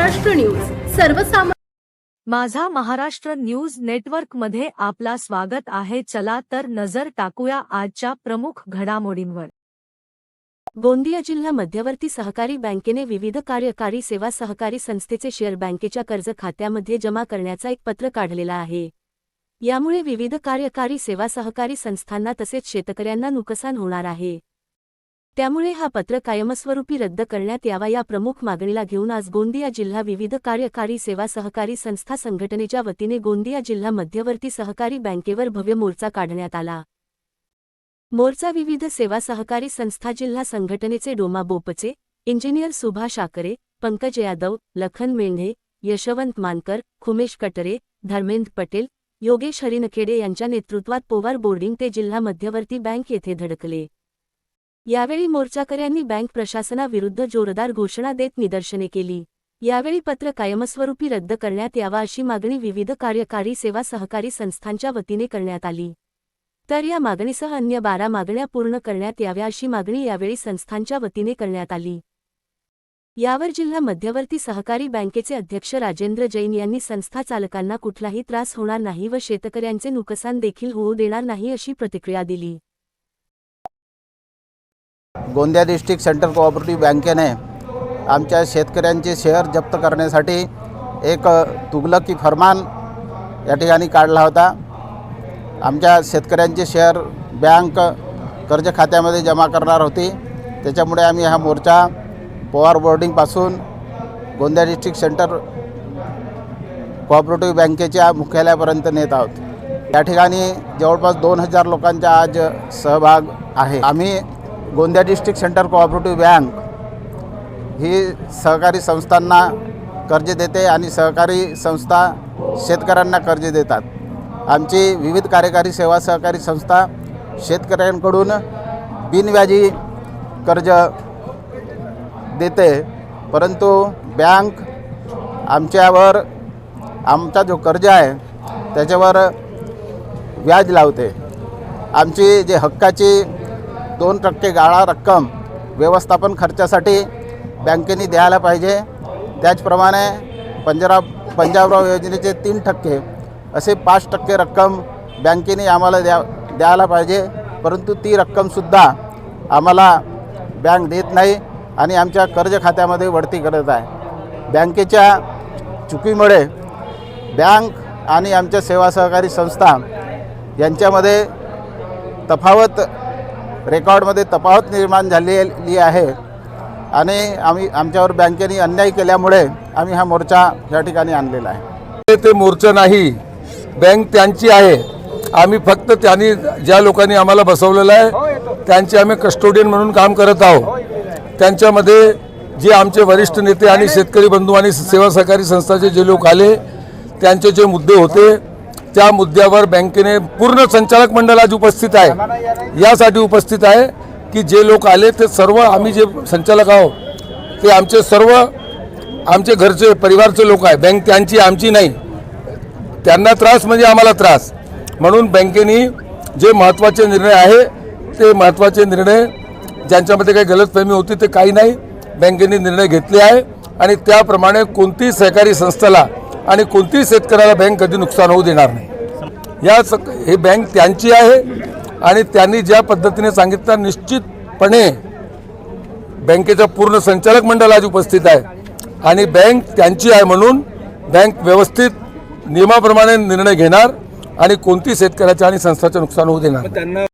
Maharashtra news. सर्वसामान्य माझा Maharashtra news नेटवर्कमध्ये आपला स्वागत आहे. चला तर नजर टाकूया आजच्या प्रमुख घडामोडींवर. गोंदिया जिल्हा मध्यवर्ती सहकारी बँकेने विविध कार्यकारी सेवा सहकारी संस्थेचे शेअर बँकेच्या कर्ज खात्यामध्ये जमा करण्याचा एक पत्र काढलेला आहे. यामुळे विविध कार्यकारी सेवा सहकारी संस्थांना तसेच शेतकऱ्यांना नुकसान होणार आहे. त्यामुळे हा पत्र कायमस्वरूपी रद्द करण्यात यावा या प्रमुख मागणीला घेऊन आज गोंदिया जिल्हा विविध कार्यकारी सेवा सहकारी संस्था संघटनेच्या वतीने गोंदिया जिल्हा मध्यवर्ती सहकारी बँकेवर भव्य मोर्चा काढण्यात आला. मोर्चा विविध सेवा सहकारी संस्था जिल्हा संघटनेचे डोमा बोपचे इंजिनियर सुभाष आकरे पंकज यादव लखन मेंढे यशवंत मानकर खुमेश कटरे धर्मेंद्र पटेल योगेश हरिनखेडे यांच्या नेतृत्वात पोवार बोर्डिंग ते जिल्हा मध्यवर्ती बँक येथे धडकले. यावेळी मोर्चाकऱ्यांनी बँक प्रशासनाविरुद्ध जोरदार घोषणा देत निदर्शने केली. यावेळी पत्र कायमस्वरूपी रद्द करण्यात यावा अशी मागणी विविध कार्यकारी सेवा सहकारी संस्थांच्या वतीने करण्यात आली. तर या मागणीसह अन्य बारा मागण्या पूर्ण करण्यात याव्या अशी मागणी यावेळी संस्थांच्या वतीने करण्यात आली. यावर जिल्हा मध्यवर्ती सहकारी बँकेचे अध्यक्ष राजेंद्र जैन यांनी संस्था चालकांना कुठलाही त्रास होणार नाही व शेतकऱ्यांचे नुकसान देखील होऊ देणार नाही अशी प्रतिक्रिया दिली. गोंदिया डिस्ट्रिक्ट सेंट्रल कोऑपरेटिव्ह बँकेने आमच्या शेतकऱ्यांचे शेअर जप्त करण्यासाठी एक तुगलकी फरमान या ठिकाणी काढला होता. आमच्या शेतकऱ्यांचे शेअर बँक कर्ज खात्यामध्ये जमा करणार होती. त्याच्यामुळे आम्ही हा मोर्चा पवार बोर्डिंगपासून गोंदिया डिस्ट्रिक्ट सेंटर कोऑपरेटिव्ह बँकेच्या मुख्यालयापर्यंत नेत आहोत. या ठिकाणी जवळपास दोन हजार लोकांचा आज सहभाग आहे. आम्ही Gondia district central cooperative bank ही सहकारी संस्थांना कर्ज देते आणि सहकारी संस्था शेतकऱ्यांना कर्ज देतात. आमची विविध कार्यकारी सेवा सहकारी संस्था शेतकऱ्यांकडून बिनव्याजी कर्ज देते परंतु बँक आमच्यावर आमचा जो कर्ज आहे त्याच्यावर व्याज लावते. आमची जे हक्काची दोन टक्के गाळा रक्कम व्यवस्थापन खर्चासाठी बँकेने द्यायला पाहिजे. त्याचप्रमाणे पंजराब पंजाबराव योजनेचे तीन टक्के असे पाच टक्के रक्कम बँकेने आम्हाला द्या द्यायला पाहिजे. परंतु ती रक्कमसुद्धा आम्हाला बँक देत नाही आणि आमच्या कर्ज खात्यामध्ये वळती करत आहे. बँकेच्या चुकीमुळे बँक आणि आमच्या सेवा सहकारी संस्था यांच्यामध्ये तफावत रेकॉर्डमध्ये तफावत निर्माण झालेली आहे. आणि आम्ही आमच्यावर बँकेने अन्याय केल्यामुळे आम्ही हा मोर्चा या ठिकाणी आणलेला आहे. ते मोर्चा नाही बँक त्यांची आहे. आम्ही फक्त त्यांनी ज्या लोकांनी आम्हाला बसवलेलं आहे त्यांचे आम्ही कस्टोडियन म्हणून काम करत आहोत. त्यांच्यामध्ये जे आमचे वरिष्ठ नेते आणि शेतकरी बंधू आणि सेवा सहकारी संस्थाचे जे लोक आले त्यांचे जे मुद्दे होते त्या मुद्द्यावर बँकेने पूर्ण संचालक मंडळ आज उपस्थित आहे. यासाठी उपस्थित आहे की जे लोक आले ते सर्व आम्ही जे संचालक आहोत ते आमचे सर्व आमचे घरचे परिवारचे लोक आहे. बँक त्यांची आमची नाही. त्यांना त्रास म्हणजे आम्हाला त्रास. म्हणून बँकेने जे महत्त्वाचे निर्णय आहे ते महत्त्वाचे निर्णय ज्यांच्यामध्ये काही गलतफहमी होती ते काही नाही. बँकेने निर्णय घेतले आहे आणि त्याप्रमाणे कोणतीही सहकारी संस्थेला आणि कोणतीही शेतकऱ्याला बँक कधी नुकसान होऊ देणार नाही. या सक हे बँक त्यांची आहे आणि त्यांनी ज्या पद्धतीने सांगितलं निश्चितपणे बँकेचं पूर्ण संचालक मंडळ आज उपस्थित आहे. आणि बँक त्यांची आहे म्हणून बँक व्यवस्थित नियमाप्रमाणे निर्णय घेणार आणि कोणती शेतकऱ्याच्या आणि संस्थाचं नुकसान होऊ देणार